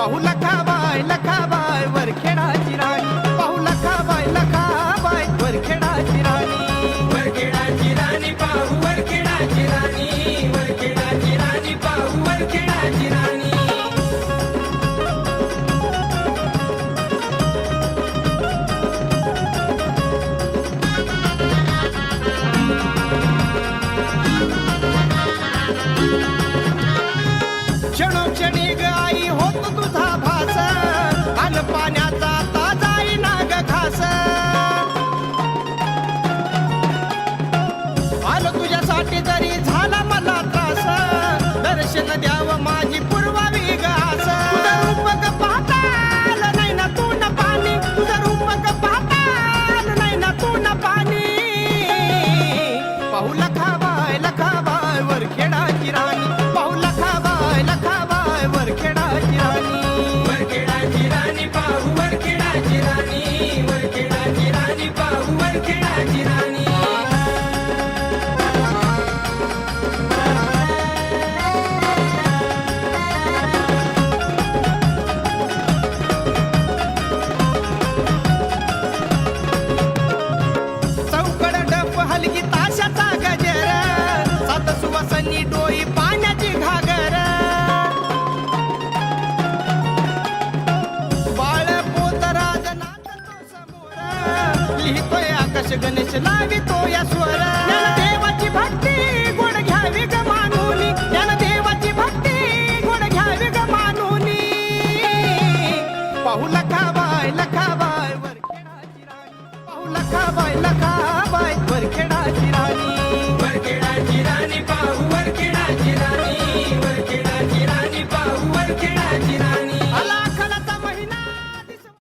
বাহুল খাবা माझी पूर्वावी गास तुझं रूप ग पाताल न पाणी. तुझं रूप ग पाताल न पाणी. पाहू लखाबाय लखाबाय वर खेळाची राणी. लिहितोय आकाश गणेश लावितो या स्वर. देवाची भक्ती गोड घ्यावी ग मानून. ज्ञान देवाची भक्ती गोड घ्यावी ग मानून. पाहू लखाबाय लखाबाय वरखेडाची राणी. पाहू लखाबाय लखाबाय वरखेडाची राणी.